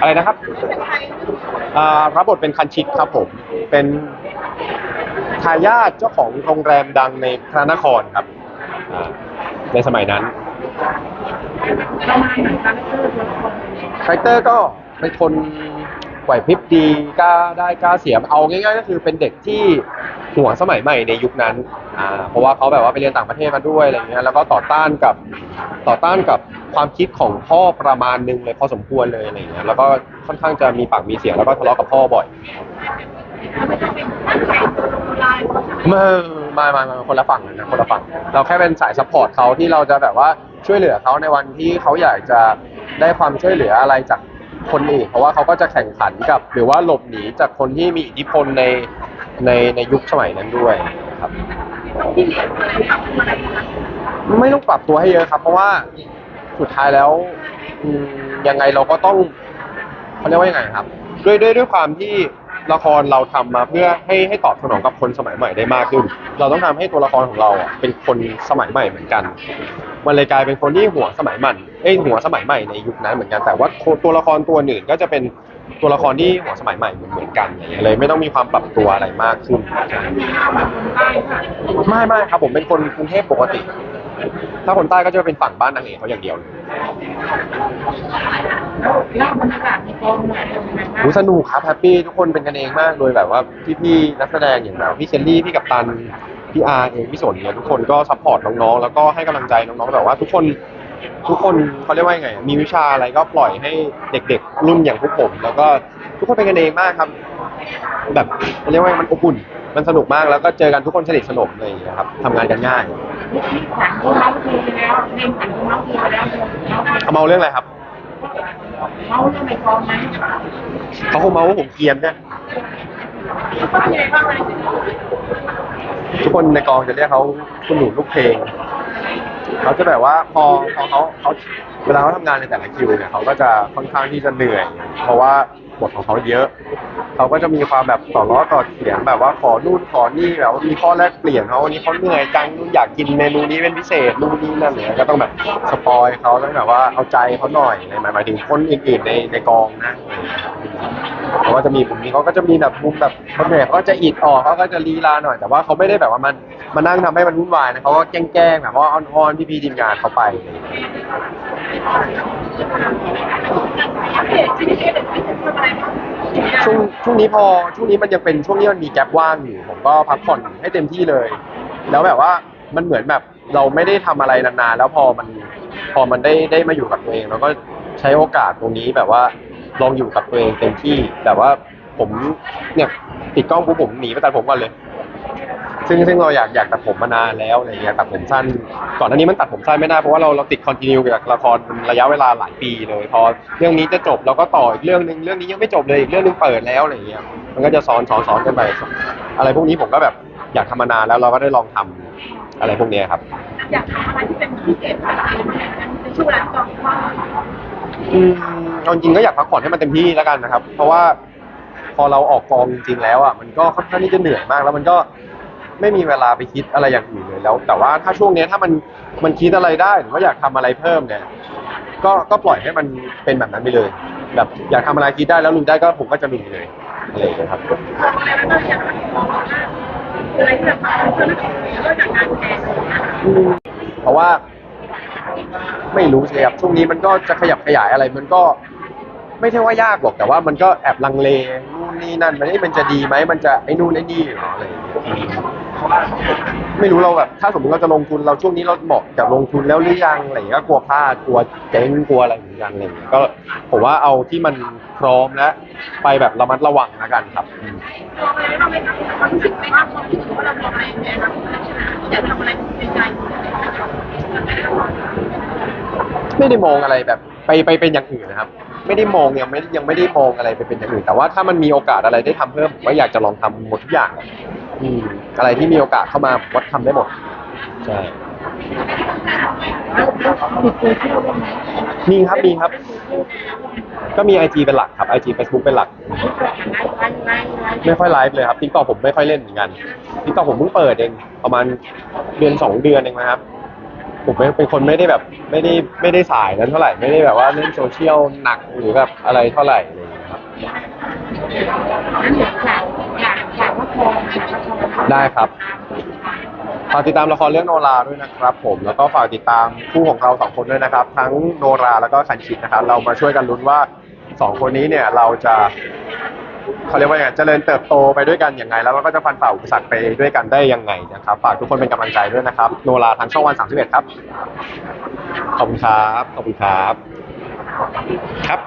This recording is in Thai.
อะไรนะครับอ่ารับบทเป็นคันชิตครับผม เป็นทายาทเจ้าของโรงแรมดังในพระนครครับอ่าในสมัยนั้นคาแรคเตอร์ก็เป็นคนไหวพริบดีกล้าได้กล้าเสียเอาง่ายๆ ก็คือเป็นเด็กที่ หัวสมัยใหม่ในยุคนั้นอ่าเพราะว่าเขาแบบว่าไปเรียนต่างประเทศมาด้วยอะไรเงี้ยแล้วก็ต่อต้านกับต่อต้านกับความคิดของพ่อประมาณนึงเลยพอสมควรเลยอะไรเงี้ยแล้วก็ค่อนข้างจะมีปากมีเสียงแล้วก็ทะเลาะกับพ่อบ่อยไม่ไม่ไม่ไม่คนละฝั่งเลยนะคนละฝั่ง เราแค่เป็นสายซัพพอร์ตเขาที่เราจะแบบว่าช่วยเหลือเขาในวันที่เขาอยากจะได้ความช่วยเหลืออะไรจากคนอื่นเพราะว่าเขาก็จะแข่งขันกับ หรือว่าหลบหนีจากคนที่มีอิทธิพลใน ในในยุคสมัยนั้นด้วยครับ ไม่ต้องปรับตัวให้เยอะครับ เพราะว่าสุดท้ายแล้วอืมยังไงเราก็ต้องเขาเรียกว่ายังไงครับ ด้วยด้วยด้วยความที่ ละครเราทำมาเพื่อให้ให้ตอบสนองกับคนสมัยใหม่ได้มากขึ้น เราต้องทำให้ตัวละครของเราอะเป็นคนสมัยใหม่เหมือนกัน มันเลยกลายเป็นคนที่หัวสมัยใหม่เอ้ยหัวสมัยใหม่ในยุคนั้นเหมือนกัน แต่ว่าตัวละครตัวอื่นก็จะเป็นตัวละครที่หัวสมัยใหม่เหมือนเหมือนกันอย่างเงี้ยเลยไม่ต้องมีความปรับตัวอะไรมากขึ้นไม่ไม่ครับผมเป็นคนกรุงเทพปกติ ถ้าคนใต้ก็จะเป็นฝั่งบ้านนางเอกเขาอย่างเดียวเลยเล่าบรรยากาศในกองหน่อยเป็นยังไงบ้างรู้สนุกครับแฮปปี้ทุกคนเป็นกันเองมากโดยแบบว่าพี่ๆนักแสดงอย่างแบบพี่เคลลี่พี่กัปตันพี่อาร์เองพี่สนเนี่ยทุกคนก็ซัพพอร์ตน้องๆแล้วก็ให้กำลังใจน้องๆแบบว่าทุกคนทุกคนเขาเรียกว่ายังไง มีวิชาอะไรก็ปล่อยให้เด็กๆ รุ่นอย่างพวกผม แล้วก็ทุกคนเป็นกันเองมากครับ แบบเขาเรียกว่ามันอบอุ่น มันสนุกมากแล้วก็เจอกันทุกคนสนิทสนมอะไรอย่างเงี้ยครับทำงานกันง่าย หนังของน้องคือแล้วเพลงหนังของน้องคือแล้วเขาเมาเรื่องอะไรครับเมาเรื่องในกองไหมเขาคงเมาว่าผมเกรียนเนี่ยทุกคนในกองจะเรียกเขาคุณหนูลูกเพลงเขาจะแบบว่าพอพอเขาเขาเวลาเขาทำงานในแต่ละคิวเนี่ยเขาก็จะค่อนข้างที่จะเหนื่อย เพราะว่าบทของเขาเยอะ เขาก็จะมีความแบบต่อล้อต่อเถียงแบบว่าขอนู่นขอนี่แบบว่ามีข้อแลกเปลี่ยนเขาวันนี้เขาเหนื่อยจังอยากกินเมนูนี้เป็นพิเศษนู่นนี่นั่นเนี่ยก็ต้องแบบสปอยเขาต้องแบบว่าเอาใจเขาหน่อยหมายหมายถึงคนอื่นๆในในกองนะเขาก็จะมีมุมนี้เขาก็จะมีแบบมุมแบบเขาเหนื่อยเขาก็จะอิดออกเขาก็จะลีลาหน่อยแต่ว่าเขาไม่ได้แบบว่ามันมานั่งทำให้มันวุ่นวายนะเขาก็แกล้งๆแบบว่าอ้อนๆพี่ๆทีมงานเขาไปอะไรอย่างเงี้ย ช่วง ช่วงนี้พอช่วงนี้มันยังเป็นช่วงที่มันมีแกลบว่างอยู่ ผมก็พักผ่อนให้เต็มที่เลย แล้วแบบว่ามันเหมือนแบบเราไม่ได้ทำอะไรนานๆ แล้วพอมันพอมันได้ได้มาอยู่กับตัวเองเราก็ใช้โอกาสตรงนี้แบบว่าลองอยู่กับตัวเองเต็มที่ แต่ว่าผมเนี่ยติดกล้องปุ๊บผมหนีไปตัดผมก่อนเลย ซึ่งซึ่งเราอยากอยากตัดผมมานานแล้วอะไรเงี้ยตัดผมสั้น ก่อนหน้านี้มันตัดผมสั้นไม่ได้เพราะว่าเราเราติดคอนติเนียกับละครระยะเวลาหลายปีเลยพอเรื่องนี้จะจบเราก็ต่ออีกเรื่องหนึ่งเรื่องนี้ยังไม่จบเลยอีกเรื่องหนึงเปิดแล้วอะไรเงี้ยมันก็จะซ้อนซ้อนซ้อนกันไปอะไรพวกนี้ผมก็แบบอยากทำมานานแล้วเราก็ได้ลองทำอะไรพวกนี้ครับอยากทำอะไรที่เป็นพิเศษอะไรในช่วงเวลาที่กองว่าอืมจริงก็อยากพักผ่อนให้มันเต็มที่แล้วกันนะครับ เพราะว่าพอเราออกกองจริงๆแล้วอะมันก็ค่อนข้างที่จะเหนื่อยมากแล้วมันก็ ไม่มีเวลาไปคิดอะไรอย่างอื่นเลยแล้ว แต่ว่าถ้าช่วงเนี้ยถ้ามันมันคิดอะไรได้หรือว่าอยากทำอะไรเพิ่มเนี่ยก็ก็ปล่อยให้มันเป็นแบบนั้นไปเลย แบบอยากทำอะไรคิดได้แล้วลุยได้ก็ผมก็จะลุยเลยอะไรอย่างเงี้ยครับอะไรแล้วก็อยากมองว่าอะไรที่แบบเพื่อนก็จากการแข่งเพราะว่าไม่รู้สิครับช่วงนี้มันก็จะขยับขยายอะไร มันก็ไม่ใช่ว่ายากหรอกแต่ว่ามันก็แอบลังเลนู่นนี่นั่นมันเอ้ยมันจะดีไหมมันจะไอ้นู่นไอ้นี่หรออะไรอย่างเงี้ย ไม่รู้เราแบบ ถ้าสมมติเราจะลงทุนเราช่วงนี้เราเหมาะกับลงทุนแล้วหรือยังอะไรอย่างเงี้ยก็กลัวพลาดกลัวเจ๊งกลัวอะไรเหมือนกันอะไรอย่างเงี้ยก็ผมว่าเอาที่มันพร้อมและไปแบบระมัดระวังแล้วกันครับอืมมองอะไรเราไม่ทำความรู้สึกไม่ทำความรู้สึกว่าเรามองอะไรในอนาคตอยากทำอะไรในใจไม่ได้มองอะไรแบบ ไปไปเป็นอย่างอื่นนะครับ ไม่ได้มองยังไม่ยังไม่ได้มองอะไรไปเป็นอย่างอื่น แต่ว่าถ้ามันมีโอกาสอะไรได้ทำเพิ่มผมก็อยากจะลองทำหมดทุกอย่างอื มอะไรที่มีโอกาสเข้ามาผมว่าทำได้หมด ใช่แล้วแล้วมีตัวเชื่อว่าไหมมีครับมีครับ ก็มีไอจีเป็นหลักครับไอจีเฟซบุ๊กเป็นหลักไลฟ์ไลฟ์ไลฟ์ไม่ค่อยไลฟ์เลยครับทิกตอกผมไม่ค่อยเล่นเหมือนกันทิกตอกผมเพิ่งเปิดเองประมาณเดือนสองเดือนเองนะครับ ผมเป็นเป็นคนไม่ได้แบบ ไม่ได้ไม่ได้สายนั้นเท่าไหร่ไม่ได้แบบว่าเล่นโซเชียลหนักหรือแบบอะไรเท่าไหร่อะไรอย่างเงี้ยครับงั้นเดี๋ยวฝากอยาก อยากว่าพองอยากว่าพองได้ครับ ฝากติดตามละครเรื่องโนราด้วยนะครับ ผม แล้วก็ฝากติดตามคู่ของเราสองคนด้วยนะครับ ทั้งโนราแล้วก็คันชิดนะครับ เรามาช่วยกันลุ้นว่าสองคนนี้เนี่ยเราจะเขาเรียกว่าอย่างไรเจริญเติบโตไปด้วยกันยังไง แล้วเราก็จะฟันฝ่าอุปสรรคไปด้วยกันได้ยังไงนะครับ ฝากทุกคนเป็นกำลังใจด้วยนะครับ โนราทางช่องวัน31ครับ ขอบคุณครับ ขอบคุณครับ ครับ